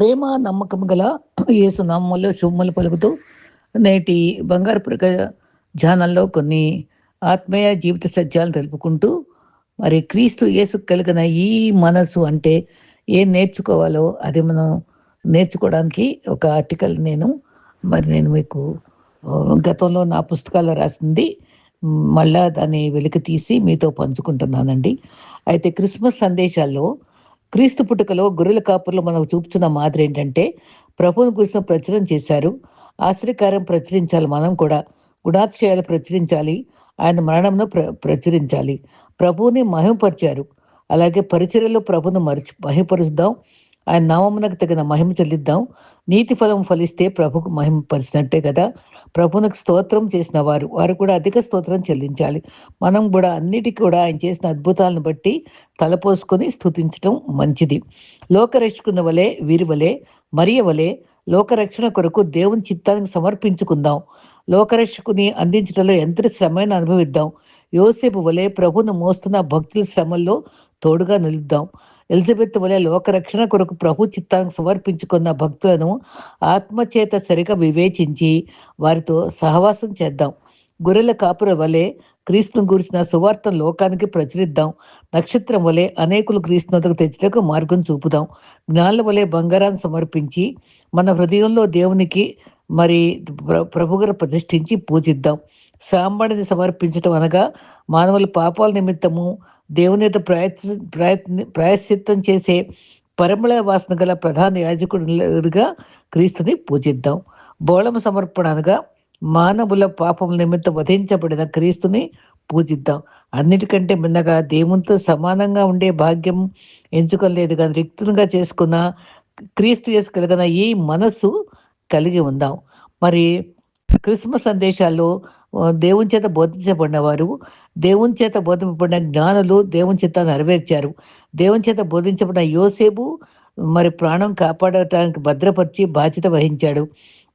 ప్రేమ నమ్మకం గల యేసు నామంలో శుభములు పలుకుతూ నేటి బంగారు పురక ధ్యానంలో కొన్ని ఆత్మీయ జీవిత సత్యాలను తెలుపుకుంటూ మరి క్రీస్తు యేసు కలిగిన ఈ మనసు అంటే ఏం నేర్చుకోవాలో అది మనం నేర్చుకోవడానికి ఒక ఆర్టికల్ నేను మరి నేను మీకు గతంలో నా పుస్తకాల్లో రాసింది. మళ్ళా దాన్ని వెలికి తీసి మీతో పంచుకుంటున్నానండి. అయితే క్రిస్మస్ సందేశాల్లో క్రీస్తు పుట్టుకలో గొర్రెల కాపుర్లు మనకు చూపుతున్న మాదిరి ఏంటంటే ప్రభువుని గురించి ప్రచురం చేశారు. ఆశ్చర్యకారం ప్రచురించాలి మనం కూడా. గుణాతిశయాలు ప్రచురించాలి. ఆయన మరణంను ప్ర ప్రచురించాలి. ప్రభువుని మహిమపరిచారు. అలాగే పరిచర్యలో ప్రభును మరిచి మహిమపరుస్తాం. ఆయన నామమునకు తగిన మహిమ చెల్లిద్దాం. నీతి ఫలం ఫలిస్తే ప్రభుకు మహిమపరిచినట్టే కదా. ప్రభునకు స్తోత్రం చేసిన వారు వారు కూడా అధిక స్తోత్రం చెల్లించాలి. మనం కూడా అన్నిటికీ కూడా ఆయన చేసిన అద్భుతాలను బట్టి తలపోసుకొని స్థుతించడం మంచిది. లోకరక్షకున్న వలె వీరి వలె మరియ వలె లోకరక్షణ కొరకు దేవుని చిత్తానికి సమర్పించుకుందాం. లోకరక్షకుని అందించడంలో ఎంత శ్రమైన అనుభవిద్దాం. యోసేపు వలె ప్రభును మోస్తున్న భక్తుల శ్రమల్లో తోడుగా నిలుద్దాం. ఎలిజబెత్ వలె లోకరక్షణ కొరకు ప్రభు చిత్తానికి సమర్పించుకున్న భక్తులను ఆత్మచేత సరిగా వివేచించి వారితో సహవాసం చేద్దాం. గొర్రెల కాపుర వలె క్రీస్తును గురిసిన సువార్తను లోకానికి ప్రచురిద్దాం. నక్షత్రం వలె అనేకులు క్రీస్తునతకు తెచ్చుటకు మార్గం చూపుదాం. జ్ఞానుల వలె బంగారాన్ని సమర్పించి మన హృదయంలో దేవునికి మరి ప్ర- ప్రభుగారు ప్రతిష్ఠించి పూజిద్దాం. సాంబడిని సమర్పించటం అనగా మానవుల పాపాల నిమిత్తము దేవుని యొక్క ప్రయత్న ప్రయత్న ప్రాయశ్చిత్తం చేసే పరిమళ వాసన గల ప్రధాన యాజకుడిగా క్రీస్తుని పూజిద్దాం. బోళం సమర్పణ అనగా మానవుల పాపం నిమిత్తం వధించబడిన క్రీస్తుని పూజిద్దాం. అన్నిటికంటే మిన్నగా దేవునితో సమానంగా ఉండే భాగ్యం ఎంచుకోలేదు కానీ రిక్తునిగా చేసుకున్న క్రీస్తు యేసు కలిగిన ఈ మనస్సు కలిగి ఉందాం. మరి క్రిస్మస్ సందేశాల్లో దేవుని చేత బోధించబడిన వారు దేవుని చేత బోధింపబడిన జ్ఞానులు దేవుని చేత నెరవేర్చారు. దేవుని చేత బోధించబడిన యోసేపు మరి ప్రాణం కాపాడటానికి భద్రపరిచి బాధ్యత వహించాడు.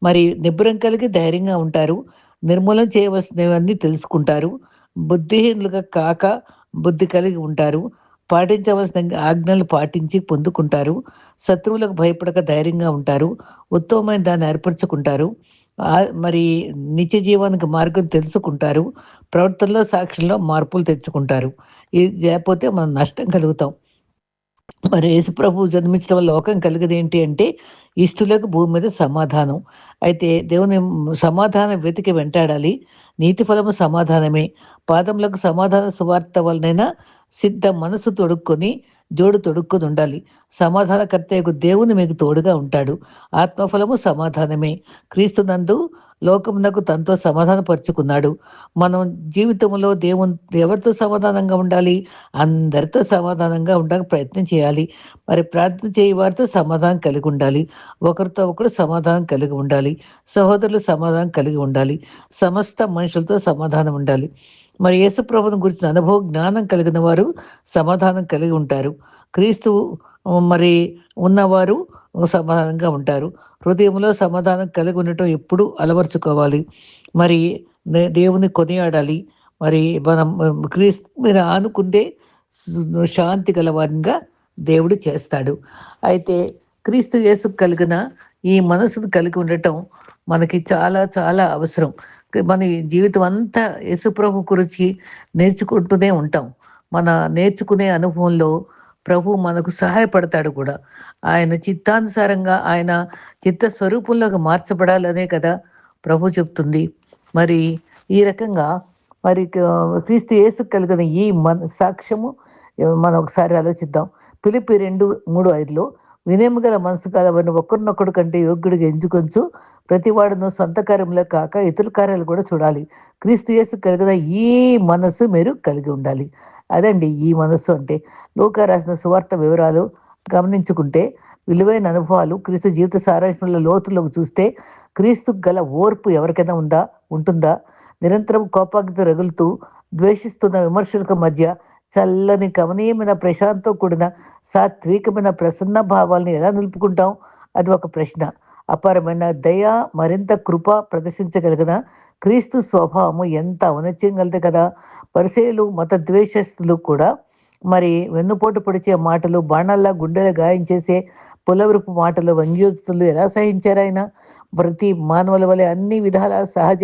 మరి నిబ్బరం కలిగి ధైర్యంగా ఉంటారు. నిర్మూలన చేయవలసినవన్నీ తెలుసుకుంటారు. బుద్ధిహీనులుగా కాక బుద్ధి కలిగి ఉంటారు. పాటించవలసిన ఆజ్ఞలు పాటించి పొందుకుంటారు. శత్రువులకు భయపడక ధైర్యంగా ఉంటారు. ఉత్తమమైన దాన్ని ఏర్పరచుకుంటారు. మరి నిత్య జీవానికి మార్గం తెలుసుకుంటారు. ప్రవర్తనలో సాక్షుల్లో మార్పులు తెచ్చుకుంటారు. ఇది లేకపోతే మనం నష్టం కలుగుతాం. మరి యేసుప్రభు జన్మించడం వల్ల లోకం కలిగేది ఏంటి అంటే ఇష్టులకు భూమి మీద సమాధానం. అయితే దేవుని సమాధానం వెతికి వెంటాడాలి. నీతి ఫలము సమాధానమే. పాదములకు సమాధాన సువార్త వలనైనా సిద్ధ మనసు తొడుక్కొని జోడు తొడుక్కొని ఉండాలి. సమాధానకర్తయ్యకు దేవుని మీకు తోడుగా ఉంటాడు. ఆత్మఫలము సమాధానమే. క్రీస్తునందు లోకమునకు తనతో సమాధానపరుచుకున్నాడు. మనం జీవితంలో దేవుని ఎవరితో సమాధానంగా ఉండాలి? అందరితో సమాధానంగా ఉండడానికి ప్రయత్నం చేయాలి. మరి ప్రార్థన చేయ వారితో సమాధానం కలిగి ఉండాలి. ఒకరితో ఒకరు సమాధానం కలిగి ఉండాలి. సహోదరులు సమాధానం కలిగి ఉండాలి. సమస్త మనుషులతో సమాధానం ఉండాలి. మరి యేసుప్రభుని గురించిన అనుభవం జ్ఞానం కలిగిన వారు సమాధానం కలిగి ఉంటారు. క్రీస్తు మరి ఉన్నవారు సమాధానంగా ఉంటారు. హృదయంలో సమాధానం కలిగి ఉండటం ఎప్పుడు అలవర్చుకోవాలి. మరి దేవుని కొనియాడాలి. మరి మనం క్రీస్తు మీద ఆనుకుంటే శాంతి గలవారిగా దేవుడు చేస్తాడు. అయితే క్రీస్తు యేసు కలిగిన ఈ మనసును కలిగి ఉండటం మనకి చాలా చాలా అవసరం. మన జీవితం అంతా యశుప్రభు గురించి నేర్చుకుంటూనే ఉంటాం. మన నేర్చుకునే అనుభవంలో ప్రభు మనకు సహాయపడతాడు కూడా. ఆయన చిత్తానుసారంగా ఆయన చిత్త స్వరూపంలోకి మార్చబడాలనే కదా ప్రభు చెప్తుంది. మరి ఈ రకంగా మరి క్రీస్తు యేసు కలిగిన ఈ మన సాక్ష్యము మనం ఒకసారి ఆలోచిద్దాం. పిలిపి రెండు మూడు ఐదులో వినయము గల మనసు వారిని ఒకరినొకడు కంటే యోగ్యుడిగా ఎంచుకొంచు. ప్రతివాడును సొంత కార్యంలో కాక ఇతర కార్యాలు కూడా చూడాలి. క్రీస్తు యేసు కలిగిన ఈ మనస్సు మీరు కలిగి ఉండాలి. అదండి ఈ మనస్సు అంటే. లోక రాసిన సువార్త వివరాలు గమనించుకుంటే విలువైన అనుభవాలు క్రీస్తు జీవిత సారాంశంలో లోతులోకి చూస్తే క్రీస్తు గల ఓర్పు ఎవరికైనా ఉందా? ఉంటుందా? నిరంతరం కోపాగ్ని రగులుతూ ద్వేషిస్తున్న విమర్శలకు మధ్య చల్లని గమనీయమైన ప్రశాంతతో కూడిన సాత్వికమైన ప్రసన్న భావాల్ని ఎలా నిలుపుకుంటాం? అది ఒక ప్రశ్న. అపారమైన దయ మరింత కృప ప్రదర్శించగలిగిన క్రీస్తు స్వభావము ఎంత ఔన్నత్యం కలదు కదా? పరిచయలు మత ద్వేషస్తులు కూడా మరి వెన్నుపోటు పొడిచే మాటలు బాణాల్లా గుండెలు గాయం చేసే పులవరుపు మాటలు వంగ్యోతులు ఎలా సహించారాయన ప్రతి మానవుల వలె అన్ని విధాల సహజ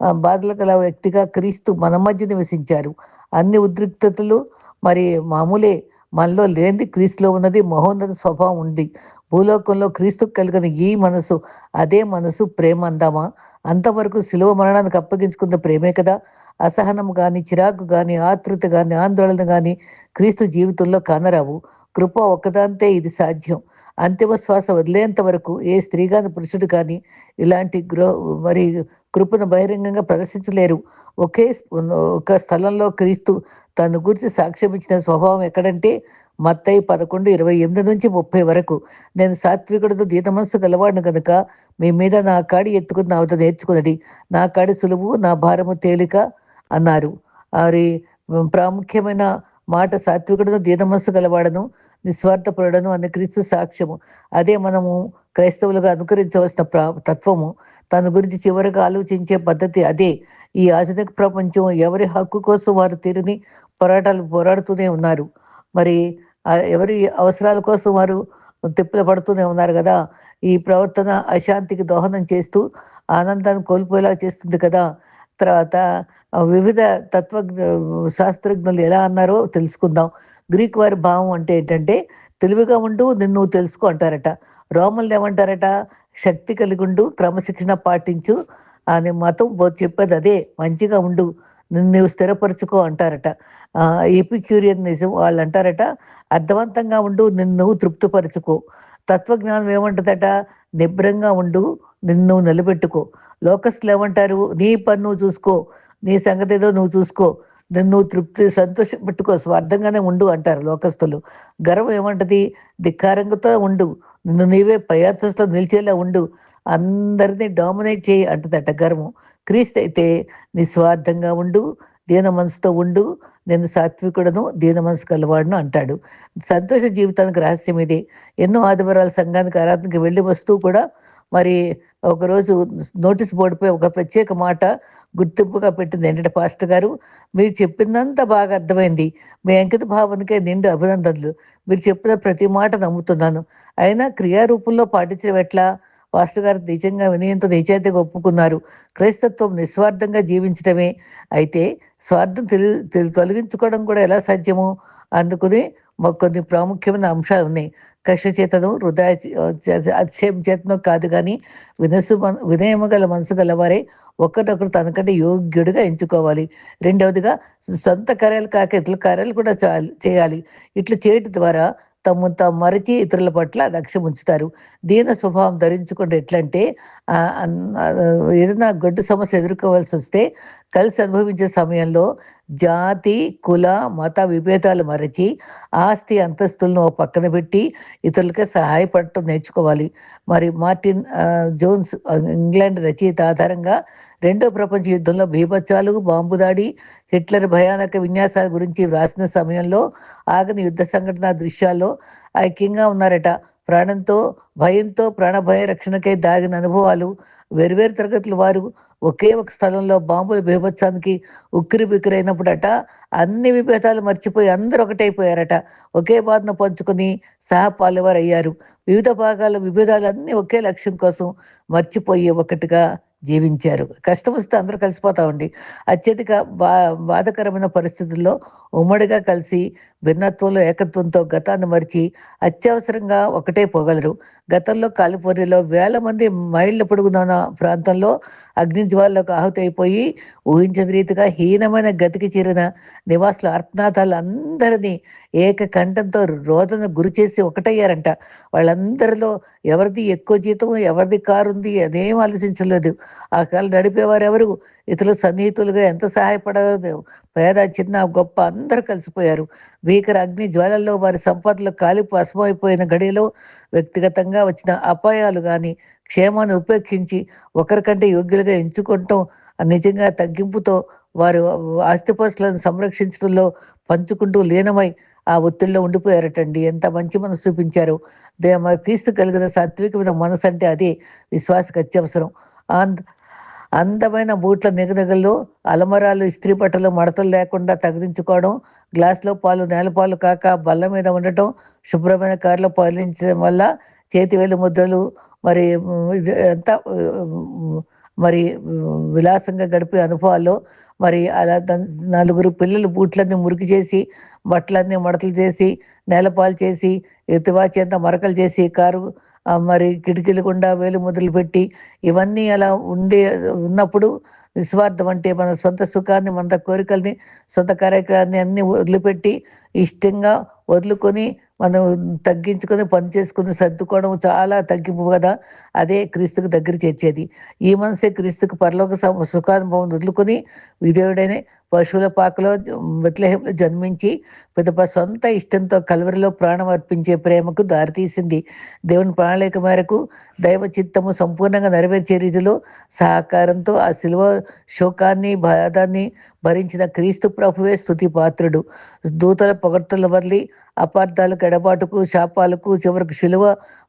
ఆ, బాధలు గల వ్యక్తిగా క్రీస్తు మన మధ్య నివసించారు. అన్ని ఉద్రిక్తతలు మరి మామూలే మనలో లేనిది క్రీస్తులో ఉన్నది మహోన్నత స్వభావం ఉంది. భూలోకంలో క్రీస్తు కలిగిన ఈ మనసు అదే మనసు ప్రేమ అందామా? అంతవరకు శిలువ మరణానికి అప్పగించుకున్న ప్రేమే కదా? అసహనం కానీ చిరాకు కానీ ఆతృత కానీ ఆందోళన కానీ క్రీస్తు జీవితంలో కానరావు. కృప ఒక్కదాంతే ఇది సాధ్యం. అంతిమ శ్వాస వదిలేంత వరకు ఏ స్త్రీ కానీ పురుషుడు కానీ ఇలాంటి గృహ మరి కృపను బహిరంగంగా ప్రదర్శించలేరు. ఒకే ఒక స్థలంలో క్రీస్తు తన గురించి సాక్ష్యం ఇచ్చిన స్వభావం ఎక్కడంటే మత్తయి పదకొండు ఇరవై ఎనిమిది నుంచి ముప్పై వరకు. నేను సాత్వికుడు దీన మనసు గలవాడిని కనుక మీ మీద నా కాడి ఎత్తుకుని నా వద్ద నేర్చుకున్నది. నా కాడి సులువు నా భారము తేలిక అన్నారు. వారి ప్రాముఖ్యమైన మాట సాత్వికుడును దీన మనసు గలవాడను నిస్వార్థపరుడను అనే క్రీస్తు సాక్ష్యము. అదే మనము క్రైస్తవులుగా అనుకరించవలసిన ప్రా తత్వము. తన గురించి చివరిగా ఆలోచించే పద్ధతి అదే. ఈ ఆధునిక ప్రపంచం ఎవరి హక్కు కోసం వారు తీరిని పోరాటాలు పోరాడుతూనే ఉన్నారు. మరి ఎవరి అవసరాల కోసం వారు తిప్పలు పడుతూనే ఉన్నారు కదా? ఈ ప్రవర్తన అశాంతికి దోహదం చేస్తూ ఆనందాన్ని కోల్పోయేలా చేస్తుంది కదా? తర్వాత వివిధ తత్వజ్ఞ శాస్త్రజ్ఞులు ఎలా అన్నారో తెలుసుకుందాం. గ్రీక్ వారి భావం అంటే ఏంటంటే తెలివిగా ఉండు నిన్ను తెలుసుకో అంటారట. రోమన్లు ఏమంటారట? శక్తి కలిగి ఉండు క్రమశిక్షణ పాటించు అని మతం చెప్పేది అదే మంచిగా ఉండు నిన్ను నువ్వు స్థిరపరచుకో అంటారట. ఎపిక్యూరియనిజం వాళ్ళు అంటారట అర్థవంతంగా ఉండు నిన్ను తృప్తిపరచుకో. తత్వజ్ఞానం ఏమంటుందట నిబ్రంగా ఉండు నిన్ను నిలబెట్టుకో. లోకస్తులు ఏమంటారు నీ పని నువ్వు చూసుకో నీ సంగతి ఏదో నువ్వు చూసుకో నిన్ను తృప్తి సంతోషం పెట్టుకో స్వార్థంగానే ఉండు అంటారు లోకస్తులు. గర్వం ఏమంటది ధిక్కారంగుతో ఉండు నిన్ను నీవే పయాత్రలో నిలిచేలా ఉండు అందరినీ డామినేట్ చేయి అంటుందట గర్వం. క్రీస్తు అయితే నిస్వార్థంగా ఉండు దీన మనసుతో ఉండు నేను సాత్వికుడను దీన మనసు కలవాడును అంటాడు. సంతోష జీవితానికి రహస్యం ఇది. ఎన్నో ఆదివారాల సంఘానికి ఆరాధనకి వెళ్ళి వస్తూ కూడా మరి ఒకరోజు నోటీస్ బోర్డుపై ఒక ప్రత్యేక మాట గుర్తింపుగా పెట్టింది ఏంటంటే పాస్టర్ గారు మీరు చెప్పినంత బాగా అర్థమైంది. మీ అంకిత భావనకే నిండు అభినందనలు. మీరు చెప్పిన ప్రతి మాట నమ్ముతున్నాను. అయినా క్రియారూపంలో పాటించడం ఎట్లా? పాస్టర్ గారు నిజంగా వినయంతో నిజాయితీగా ఒప్పుకున్నారు. క్రైస్తత్వం నిస్వార్థంగా జీవించడమే. అయితే స్వార్థం తెలి తెలి- తొలగించుకోవడం కూడా ఎలా సాధ్యము? అందుకుని మాకు కొన్ని ప్రాముఖ్యమైన అంశాలు ఉన్నాయి. కక్ష చేతను హృదయ అతిశయం చేతను కాదు కానీ వినసు వినయము గల మనసు గలవారే ఒకరినొకరు తనకంటే యోగ్యుడిగా ఎంచుకోవాలి. రెండవదిగా సొంత కార్యాలు కాక ఇతరుల కార్యాలు కూడా చా- చేయాలి. ఇట్లా చేయటం ద్వారా తమ తాము మరచి ఇతరుల పట్ల లక్ష్యం ఉంచుతారు దీన స్వభావం ధరించుకుంటే ఎట్లంటే ఏదైనా గడ్డు సమస్య ఎదుర్కోవాల్సి వస్తే కలిసి అనుభవించే సమయంలో జాతి కుల మత విభేదాలు మరచి ఆస్తి అంతస్తులను పక్కన పెట్టి ఇతరులకే సహాయపడటం నేర్చుకోవాలి. మరి మార్టిన్ జోన్స్ ఇంగ్లాండ్ రచయిత ఆధారంగా రెండో ప్రపంచ యుద్ధంలో బీభత్సాలు బాంబు దాడి హిట్లర్ భయానక విన్యాసాల గురించి వ్రాసిన సమయంలో ఆగని యుద్ధ సంఘటన దృశ్యాల్లో ఐక్యంగా ఉన్నారట. ప్రాణంతో భయంతో ప్రాణభయ రక్షణకై దాగిన అనుభవాలు వేర్వేరు తరగతుల వారు ఒకే ఒక స్థలంలో బాంబుల బీభత్సానికి ఉక్కిరి బిక్కిరైనప్పుడట అన్ని విభేదాలు మర్చిపోయి అందరూ ఒకటైపోయారట. ఒకే బాధను పంచుకొని సహపాలువారు అయ్యారు వివిధ భాగాల విభేదాలు అన్ని ఒకే లక్ష్యం కోసం మర్చిపోయి ఒకటిగా జీవించారు. కష్టం వస్తే అందరూ కలిసిపోతామండి అత్యధిక బా బాధకరమైన పరిస్థితుల్లో ఉమ్మడిగా కలిసి భిన్నత్వంలో ఏకత్వంతో గతాన్ని మరిచి అత్యవసరంగా ఒకటే పోగలరు. గతంలో కాలిఫోర్నియాలో వేల మంది మైళ్ళ పొడుగున ప్రాంతంలో అగ్నిజ్వాలకు ఆహుతి అయిపోయి ఊహించని రీతిగా హీనమైన గతికి చేరిన నివాసుల ఆర్తనాథాలు అందరినీ ఏక కంఠంతో రోదన గురి చేసి ఒకటయ్యారంట. వాళ్ళందరిలో ఎవరిది ఎక్కువ జీతం ఎవరిది కారు ఉంది అదేం ఆలోచించలేదు. ఆ కాలం నడిపేవారు ఎవరు ఇతరులు సన్నిహితులుగా ఎంత సహాయపడదు పేద చిన్న గొప్ప అందరూ కలిసిపోయారు. భీకర అగ్ని జ్వాలల్లో వారి సంపదలు కాలిపు అసమైపోయిన గడిలో వ్యక్తిగతంగా వచ్చిన అపాయాలు కానీ క్షేమాన్ని ఉపేక్షించి ఒకరికంటే యోగ్యులుగా ఎంచుకుంటాం నిజంగా తగ్గింపుతో వారు ఆస్తిపాస్తులను సంరక్షించడంలో పంచుకుంటూ లీనమై ఆ ఒత్తిడిలో ఉండిపోయారటండి. ఎంత మంచి మనసు చూపించారు. దే క్రీస్తు కలిగిన సాత్వికమైన మనసు అంటే అదే విశ్వాసకు అత్యవసరం. అంద అందమైన బూట్ల నిగనగల్లో అలమరాలు ఇస్త్రీ బట్టలు మడతలు లేకుండా తగిలించుకోవడం గ్లాస్లో పాలు నేలపాలు కాక బల్ల మీద ఉండటం శుభ్రమైన కారులో పాలించడం వల్ల చేతి వేలు ముద్రలు మరి ఎంత అంతా మరి విలాసంగా గడిపే అనుభవాల్లో మరి అలా నలుగురు పిల్లలు బూట్లన్నీ మురికి చేసి బట్టలన్నీ మడతలు చేసి నేలపాలు చేసి ఎత్తివాచి అంతా మరకలు చేసి కారు మరి కిటికీలు గుండా వేలు మొదలు పెట్టి ఇవన్నీ అలా ఉండే ఉన్నప్పుడు నిస్వార్థం అంటే మన సొంత సుఖాన్ని మన కోరికల్ని సొంత కార్యక్రమాన్ని అన్ని వదిలిపెట్టి ఇష్టంగా వదులుకొని మనం తగ్గించుకొని పని చేసుకుని సర్దుకోవడం చాలా తగ్గింపు కదా. అదే క్రీస్తుకు దగ్గర చేర్చేది. ఈ మనసే క్రీస్తుకు పరలోక సుఖానుభవం వదులుకొని విధేయుడైన పశువుల పాకలో విత్లహంలో జన్మించి పెద్ద సొంత ఇష్టంతో కలవరిలో ప్రాణం అర్పించే ప్రేమకు దారితీసింది దేవుని ప్రణాళిక మేరకు దైవ చిత్తము సంపూర్ణంగా నెరవేర్చే రీతిలో సహకారంతో ఆ శిలువ శోకాన్ని బాధాన్ని భరించిన క్రీస్తు ప్రభువే స్థుతి పాత్రుడు దూతల పొగడ్తల వల్లి అపార్థాలకు ఎడబాటుకు శాపాలకు చివరికి శిలువ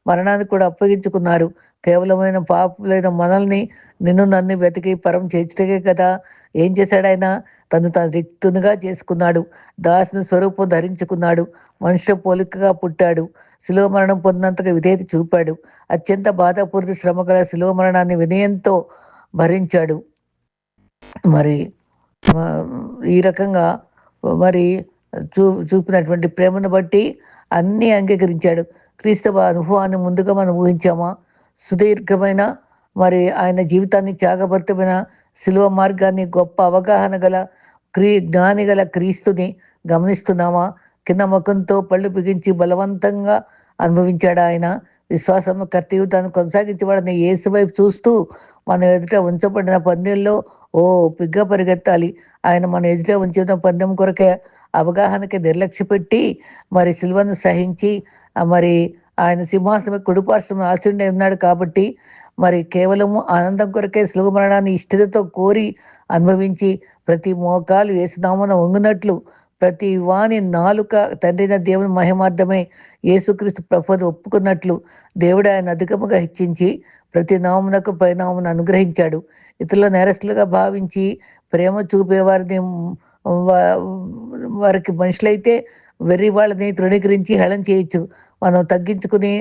మరణాన్ని కూడా అప్పగించుకున్నారు. కేవలమైన పాపులైన మనల్ని నిన్ను నన్ను వెతికి పరం చేర్చటకే కదా? ఏం చేశాడు ఆయన? తను తన రిక్తునిగా చేసుకున్నాడు. దాసుని స్వరూపం ధరించుకున్నాడు. మనుష్య పోలికగా పుట్టాడు. శిలువ మరణం పొందినంతగా విధేయత చూపాడు. అత్యంత బాధాపూరిత శ్రమ గల శిలువ మరణాన్ని వినయంతో భరించాడు. మరి ఈ రకంగా మరి చూ చూపినటువంటి ప్రేమను బట్టి అన్నీ అంగీకరించాడు. క్రీస్తవ అనుభవాన్ని ముందుగా మనం ఊహించామా? సుదీర్ఘమైన మరి ఆయన జీవితాన్ని త్యాగభరితమైన శిలువ మార్గాన్ని గొప్ప అవగాహన గల క్రీ జ్ఞాని గల క్రీస్తుని గమనిస్తున్నామా? కింద ముఖంతో పళ్ళు బిగించి బలవంతంగా అనుభవించాడు ఆయన. విశ్వాసము కర్తవ్యతాన్ని కొనసాగించబడిన ఏసు వైపు చూస్తూ మన ఎదుట ఉంచబడిన పందెంలో ఓ పిగ్గా పరిగెత్తాలి. ఆయన మన ఎదుట ఉంచిన పందెం కొరకే అవగాహనకి నిర్లక్ష్య పెట్టి మరి సిల్వను సహించి మరి ఆయన సింహాసనం కుడిపార్శ్వం ఆశుండే ఉన్నాడు కాబట్టి మరి కేవలము ఆనందం కొరకే సులువు మరణాన్ని ఇష్టతతో కోరి అనుభవించి ప్రతి మోకాలు వేసునామన వంగునట్లు ప్రతి వాణి నాలుక తండ్రిన దేవుని మహిమార్థమే యేసుక్రీస్తు ప్రభుని ఒప్పుకున్నట్లు దేవుడు ఆయన అధికముగా హెచ్చించి ప్రతి నామునకు పైనామును అనుగ్రహించాడు. ఇతరుల నేరస్తులుగా భావించి ప్రేమ చూపేవారిని వారికి మనుషులైతే వెర్రి వాళ్ళని తృణీకరించి హేళన చేయొచ్చు. మనం తగ్గించుకుని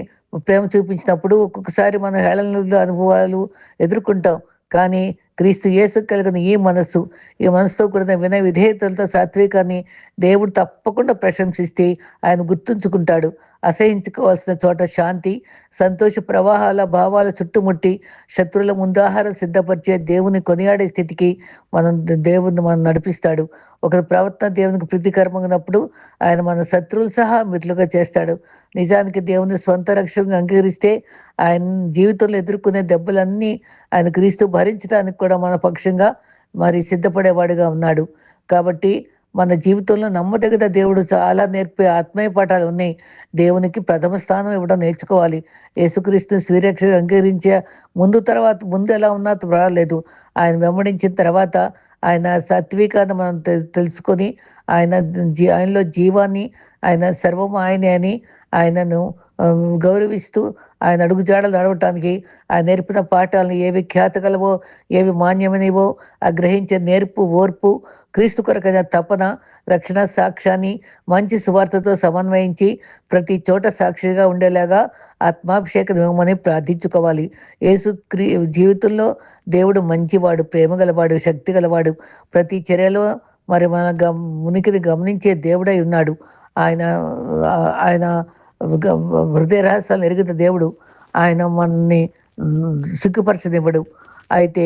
ప్రేమ చూపించినప్పుడు ఒక్కొక్కసారి మనం హేళనలు అనుభవాలు ఎదుర్కొంటాం. కానీ క్రీస్తు యేసు కలిగిన ఈ మనస్సు ఈ మనసుతో కూడిన వినయ విధేయతలతో సాత్వికాన్ని దేవుడు తప్పకుండా ప్రశంసిస్తే ఆయన గుర్తుంచుకుంటాడు. అసహించుకోవాల్సిన చోట శాంతి సంతోష ప్రవాహాల భావాల చుట్టుముట్టి శత్రువుల ముందాహారం సిద్ధపరిచే దేవుని కొనియాడే స్థితికి మనం దేవుని మనం నడిపిస్తాడు. ఒకరి ప్రవర్తన దేవునికి ప్రీతికరమైనప్పుడు ఆయన మన శత్రువులు సహా మిత్రులుగా చేస్తాడు. నిజానికి దేవుని స్వంత రక్షణగా అంగీకరిస్తే ఆయన జీవితంలో ఎదుర్కొనే దెబ్బలన్నీ ఆయన క్రీస్తు భరించడానికి కూడా మన పక్షంగా మరి సిద్ధపడేవాడుగా ఉన్నాడు. కాబట్టి మన జీవితంలో నమ్మదగిన దేవుడు చాలా నేర్పే ఆత్మీయ పాఠాలు ఉన్నాయి. దేవునికి ప్రథమ స్థానం ఇవ్వడం నేర్చుకోవాలి. యేసుక్రీస్తుని స్వీరక్ష అంగీకరించే ముందు తర్వాత ముందు ఎలా ఉన్నా రాలేదు. ఆయన వెంబడించిన తర్వాత ఆయన సాత్వికాన్ని మనం తె- తెలుసుకొని ఆయన జీ ఆయనలో జీవాన్ని ఆయన సర్వం ఆయనే అని ఆయనను గౌరవిస్తూ ఆయన అడుగుజాడలు నడవటానికి ఆయన నేర్పిన పాఠాలను ఏవి ఖ్యాతగలవో ఏవి మాన్యమైనవో ఆ గ్రహించే నేర్పు ఓర్పు క్రీస్తు కొరకైన తపన రక్షణ సాక్ష్యాన్ని మంచి సువార్తతో సమన్వయించి ప్రతి చోట సాక్షిగా ఉండేలాగా ఆత్మాభిషేక ఇవ్వమని ప్రార్థించుకోవాలి. యేసు క్రీ జీవితంలో దేవుడు మంచివాడు ప్రేమ గలవాడు శక్తి గలవాడు. ప్రతి చర్యలో మరి మన గమ్ ఉనికిని గమనించే దేవుడై ఉన్నాడు. ఆయన ఆయన హృదయ రహస్యాలు ఎరుగుతున్న దేవుడు ఆయన మనల్ని సిగ్గుపరచనివ్వడు. అయితే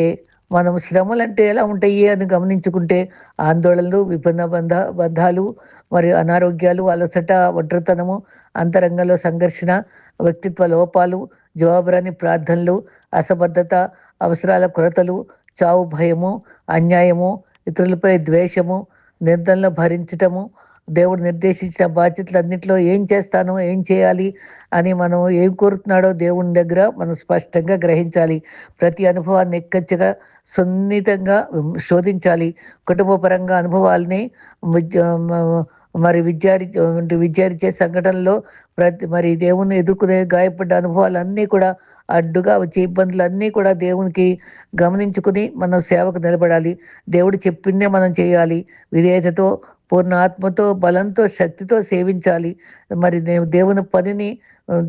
మనం శ్రమలు అంటే ఎలా ఉంటాయి అని గమనించుకుంటే ఆందోళనలు విభిన్న బంధ బంధాలు మరియు అనారోగ్యాలు అలసట ఒంటరితనము అంతరంగంలో సంఘర్షణ వ్యక్తిత్వ లోపాలు జవాబురాని ప్రార్థనలు అసబద్ధత అవసరాల కొరతలు చావు భయము అన్యాయము ఇతరులపై ద్వేషము నిర్ధనలు భరించటము దేవుడు నిర్దేశించిన బాధ్యతలన్నింటిలో ఏం చేస్తాను ఏం చేయాలి అని మనం ఏం కోరుతున్నాడో దేవుని దగ్గర మనం స్పష్టంగా గ్రహించాలి. ప్రతి అనుభవాన్ని ఎక్కచ్చగా సున్నితంగా శోధించాలి. కుటుంబపరంగా అనుభవాల్ని విద్య- మరి విద్యారి విద్యారిచే సంఘటనలో ప్రతి మరి దేవుని ఎదుర్కొనే గాయపడ్డ అనుభవాలన్నీ కూడా అడ్డుగా వచ్చే ఇబ్బందులన్నీ కూడా దేవునికి గమనించుకుని మనం సేవకు నిలబడాలి. దేవుడు చెప్పిందే మనం చేయాలి. విధేయతతో పూర్ణ ఆత్మతో బలంతో శక్తితో సేవించాలి. మరి నేను దేవుని పనిని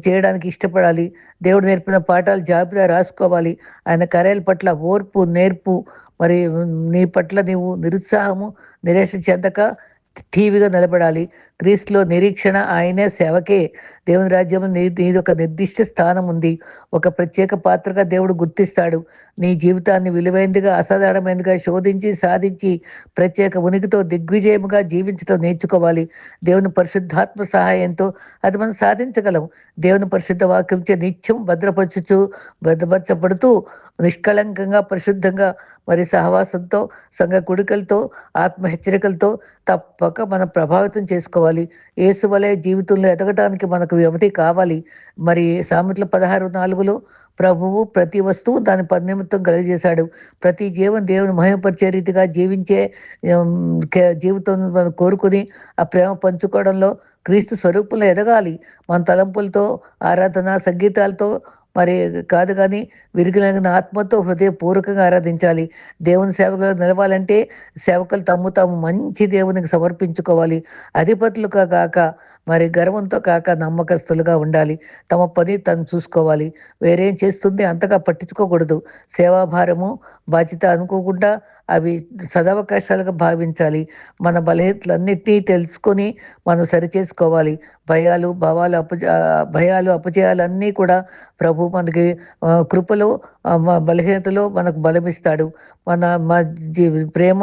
చేయడానికి ఇష్టపడాలి. దేవుడు నేర్పిన పాఠాలు జాబితా రాసుకోవాలి. ఆయన కార్యాల పట్ల ఓర్పు నేర్పు. మరి నీ పట్ల నీవు నిరుత్సాహము నిరాశ చెందక టీవీగా నిలబడాలి. క్రీస్తులో నిరీక్షణ ఆయనే సేవకే. దేవుని రాజ్యం నీ నీది ఒక నిర్దిష్ట స్థానం ఉంది ఒక ప్రత్యేక పాత్రగా దేవుడు గుర్తిస్తాడు. నీ జీవితాన్ని విలువైందిగా అసాధారణమైనదిగా శోధించి సాధించి ప్రత్యేక ఉనికితో దిగ్విజయముగా జీవించడం నేర్చుకోవాలి. దేవుని పరిశుద్ధాత్మ సహాయంతో అది మనం సాధించగలం. దేవుని పరిశుద్ధ వాక్యంచే నిత్యం భద్రపరచుచు భద్రపరచబడుతూ నిష్కళంకంగా పరిశుద్ధంగా మరి సహవాసంతో సంఘ కుడికలతో ఆత్మ హెచ్చరికలతో తప్పక మనం ప్రభావితం చేసుకోవాలి. ఏసు వలె జీవితంలో ఎదగటానికి మనకు వ్యవధి కావాలి. మరి సామెతల పదహారు నాలుగులో ప్రభువు ప్రతి వస్తువు దాని పరినిమిత్తం కలిగజేశాడు. ప్రతి జీవం దేవుని మహిమపరిచే రీతిగా జీవించే జీవితం మనం కోరుకుని ఆ ప్రేమ పంచుకోవడంలో క్రీస్తు స్వరూపంలో ఎదగాలి. మన తలంపులతో ఆరాధన సంగీతాలతో మరి కాదు కానీ విరిగిన ఆత్మతో హృదయపూర్వకంగా ఆరాధించాలి. దేవుని సేవకులు నిలవాలంటే సేవకులు తమ్ము తాము మంచి దేవునికి సమర్పించుకోవాలి. అధిపతులుగా కాక మరి గర్వంతో కాక నమ్మకస్తులుగా ఉండాలి. తమ పని తను చూసుకోవాలి. వేరేం చేస్తుంది అంతగా పట్టించుకోకూడదు. సేవాభారము బాధ్యత అనుకోకుండా అవి సదవకాశాలుగా భావించాలి. మన బలహీనతలన్నిటినీ తెలుసుకొని మనం సరిచేసుకోవాలి. భయాలు భావాలు అపజ భయాలు అపజయాలన్నీ కూడా ప్రభు మనకి కృపలో బలహీనతలో మనకు బలమిస్తాడు. మన మా ప్రేమ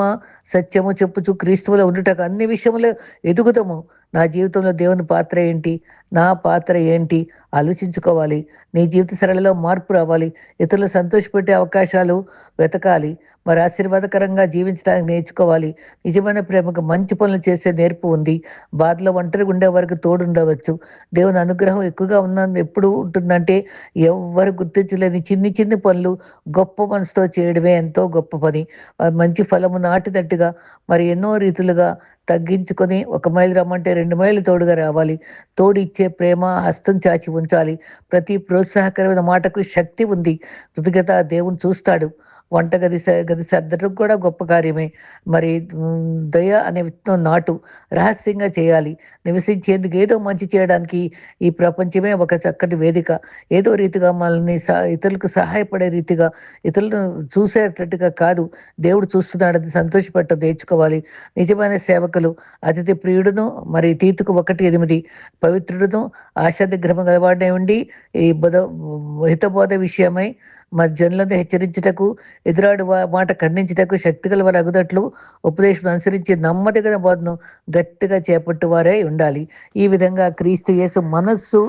సత్యము చెప్పుచు క్రీస్తువులో ఉండటకు అన్ని విషయంలో ఎదుగుతాము నా జీవితంలో దేవుని పాత్ర ఏంటి? నా పాత్ర ఏంటి? ఆలోచించుకోవాలి. నీ జీవిత సరళిలో మార్పు రావాలి. ఇతరులు సంతోషపెట్టే అవకాశాలు వెతకాలి. మరి ఆశీర్వాదకరంగా జీవించడానికి నేర్చుకోవాలి. నిజమైన ప్రేమకు మంచి పనులు చేసే నేర్పు ఉంది. బాధలో ఒంటరిగా ఉండే వరకు తోడుండవచ్చు దేవుని అనుగ్రహం ఎక్కువగా ఉన్నందు ఎప్పుడు ఉంటుందంటే ఎవరు గుర్తించలేని చిన్ని చిన్ని పనులు గొప్ప మనసుతో చేయడమే ఎంతో గొప్ప పని. మంచి ఫలము నాటినట్టుగా మరి ఎన్నో రీతులుగా తగ్గించుకొని ఒక మైలు రమ్మంటే రెండు మైళ్ళు తోడుగా రావాలి. తోడు ఇచ్చే ప్రేమ హస్తం చాచి ఉంచాలి. ప్రతి ప్రోత్సాహకరమైన మాటకు శక్తి ఉంది. కృతజ్ఞత దేవుని చూస్తాడు. వంటగది గది సర్దటం కూడా గొప్ప కార్యమే. మరి దయ అనే విత్తనం నాటు రహస్యంగా చేయాలి. నివసించేందుకు ఏదో మంచి చేయడానికి ఈ ప్రపంచమే ఒక చక్కటి వేదిక. ఏదో రీతిగా మనల్ని ఇతరులకు సహాయపడే రీతిగా ఇతరులను చూసేటట్టుగా కాదు. దేవుడు చూస్తున్నాడని సంతోషపెట్ట నేర్చుకోవాలి. నిజమైన సేవకులు అతిథి ప్రియుడును మరి తీతుకు ఒకటి ఎనిమిది. పవిత్రుడును ఆశాదిగ్రహం గలవాడే ఉండి ఈ బుధ హితబోధ విషయమై మరి జనులను హెచ్చరించుటకు ఎదురాడు మాట ఖండించుటకు శక్తిగల వారు అగుదట్లు ఉపదేశం అనుసరించి నమ్మదగిన బోధను గట్టిగా చేపట్టు వారే ఉండాలి. ఈ విధంగా క్రీస్తు యేసు మనస్సు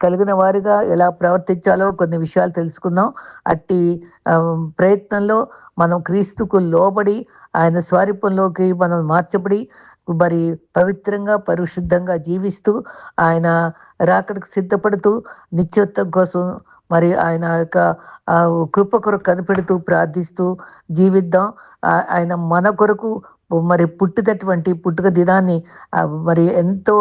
కలిగిన వారిగా ఎలా ప్రవర్తించాలో కొన్ని విషయాలు తెలుసుకుందాం. అట్టి ప్రయత్నంలో మనం క్రీస్తుకు లోబడి ఆయన స్వారూపంలోకి మనం మార్చబడి మరి పవిత్రంగా పరిశుద్ధంగా జీవిస్తూ ఆయన రాకడికి సిద్ధపడుతూ నిత్యత్వం కోసం మరి ఆయన యొక్క కృప కొరకు కనిపెడుతూ ప్రార్థిస్తూ జీవిద్దాం. ఆయన మన కొరకు మరి పుట్టినటువంటి పుట్టుక దినాన్ని మరి ఎంతో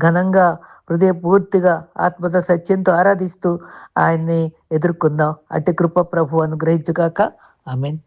ఘనంగా హృదయపూర్తిగా ఆత్మత సత్యంతో ఆరాధిస్తూ ఆయన్ని ఎదుర్కొందాం. అట్టి కృప ప్రభు అనుగ్రహించుగాక. I mean